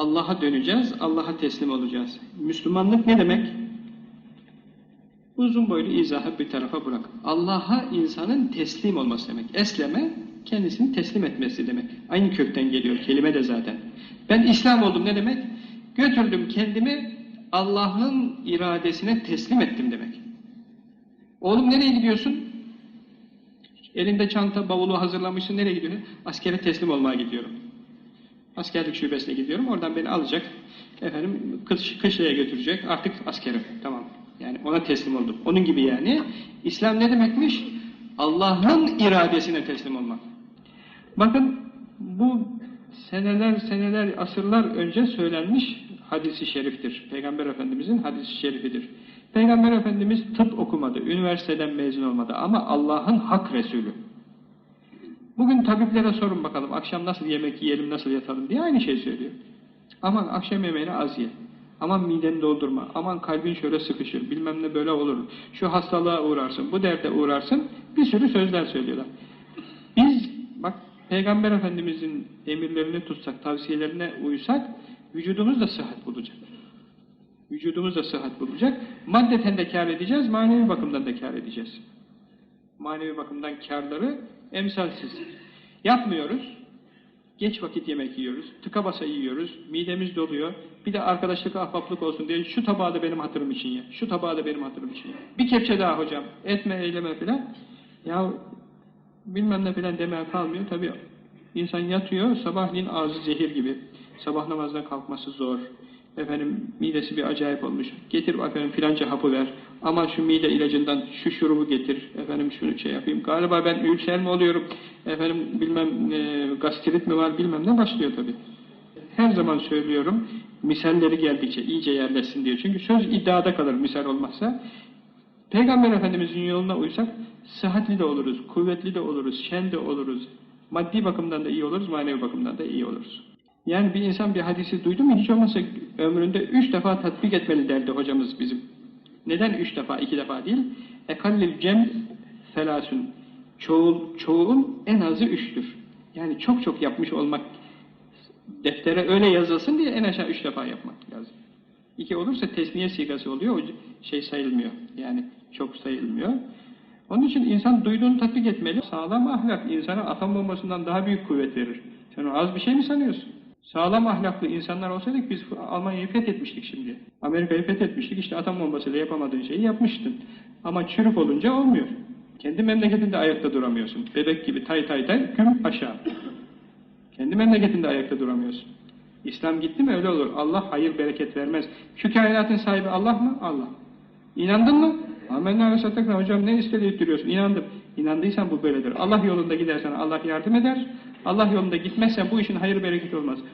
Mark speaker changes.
Speaker 1: Allah'a döneceğiz, Allah'a teslim olacağız. Müslümanlık ne demek? Uzun boylu izahı bir tarafa bırak. Allah'a insanın teslim olması demek. Esleme, kendisini teslim etmesi demek. Aynı kökten geliyor, kelime de zaten. Ben İslam oldum ne demek? Götürdüm kendimi Allah'ın iradesine teslim ettim demek. Oğlum nereye gidiyorsun? Elinde çanta, bavulu hazırlamışsın, nereye gidiyorsun? Askere teslim olmaya gidiyorum. Askerlik şubesine gidiyorum, oradan beni alacak, efendim kış, kışlaya götürecek, artık askerim, tamam. Yani ona teslim oldum. Onun gibi yani. İslam ne demekmiş? Allah'ın iradesine teslim olmak. Bakın bu seneler seneler asırlar önce söylenmiş hadisi şeriftir. Peygamber Efendimizin hadisi şerifidir. Peygamber Efendimiz tıp okumadı, üniversiteden mezun olmadı ama Allah'ın hak Resulü. Bugün tabiplere sorun bakalım, akşam nasıl yemek yiyelim, nasıl yatalım diye aynı şey söylüyor. Aman akşam yemeğini az ye. Aman mideni doldurma. Aman kalbin şöyle sıkışır. Bilmem ne böyle olur. Şu hastalığa uğrarsın. Bu derde uğrarsın. Bir sürü sözler söylüyorlar. Biz bak Peygamber Efendimizin emirlerini tutsak, tavsiyelerine uysak vücudumuz da sıhhat bulacak. Vücudumuz da sıhhat bulacak. Maddeten de kar edeceğiz, manevi bakımdan da kar edeceğiz. Manevi bakımdan karları emsalsiz. Yapmıyoruz. Geç vakit yemek yiyoruz, tıka basa yiyoruz, midemiz doluyor. Bir de arkadaşlık, ahbaplık olsun diye şu tabağı da benim hatırım için ye, şu tabağı da benim hatırım için ye. Bir kepçe daha hocam, etme eyleme filan. Ya bilmem ne filan demeye kalmıyor. Tabi insan yatıyor, sabahleyin ağzı zehir gibi. Sabah namazdan kalkması zor. Efendim midesi bir acayip olmuş. Getir efendim filanca hapı ver. Aman şu mide ilacından şu şurubu getir. Efendim şunu şey yapayım. Galiba ben ülser mi oluyorum? Efendim bilmem e, gastrit mi var bilmem ne başlıyor tabi. Her zaman söylüyorum. Misalleri geldikçe iyice yerleşsin diye. Çünkü söz iddiada kalır misal olmazsa. Peygamber Efendimizin yoluna uysak sıhhatli de oluruz, kuvvetli de oluruz, şen de oluruz. Maddi bakımdan da iyi oluruz, manevi bakımdan da iyi oluruz. Yani bir insan bir hadisi duydu mu hiç olmazsa ömründe üç defa tatbik etmeli derdi hocamız bizim. Neden üç defa, iki defa değil? Ekallil cem felasun. Çoğul, çoğun en azı üçtür. Yani çok çok yapmış olmak deftere öyle yazılsın diye en aşağı üç defa yapmak lazım. İki olursa tesniye sigası oluyor, o şey sayılmıyor. Yani çok sayılmıyor. Onun için insan duyduğunu tatbik etmeli. Sağlam ahlak insana atom bombasından daha büyük kuvvet verir. Sen az bir şey mi sanıyorsun? Sağlam ahlaklı insanlar olsaydık biz Almanya'yı fethetmiştik şimdi. Amerika'yı fethetmiştik. İşte atom bombasıyla yapamadığın şeyi yapmıştın. Ama çürük olunca olmuyor. Kendi memleketinde ayakta duramıyorsun. Bebek gibi tay tay tay aşağı. Kendi memleketinde ayakta duramıyorsun. İslam gitti mi öyle olur. Allah hayır bereket vermez. Şu kainatın sahibi Allah mı? Allah. İnandın mı? Amenna ve sattakna hocam ne istediği duruyorsun? İnandım. İnandıysan bu böyledir. Allah yolunda gidersen Allah yardım eder. Allah yolunda gitmezsen bu işin hayır bereket olmaz.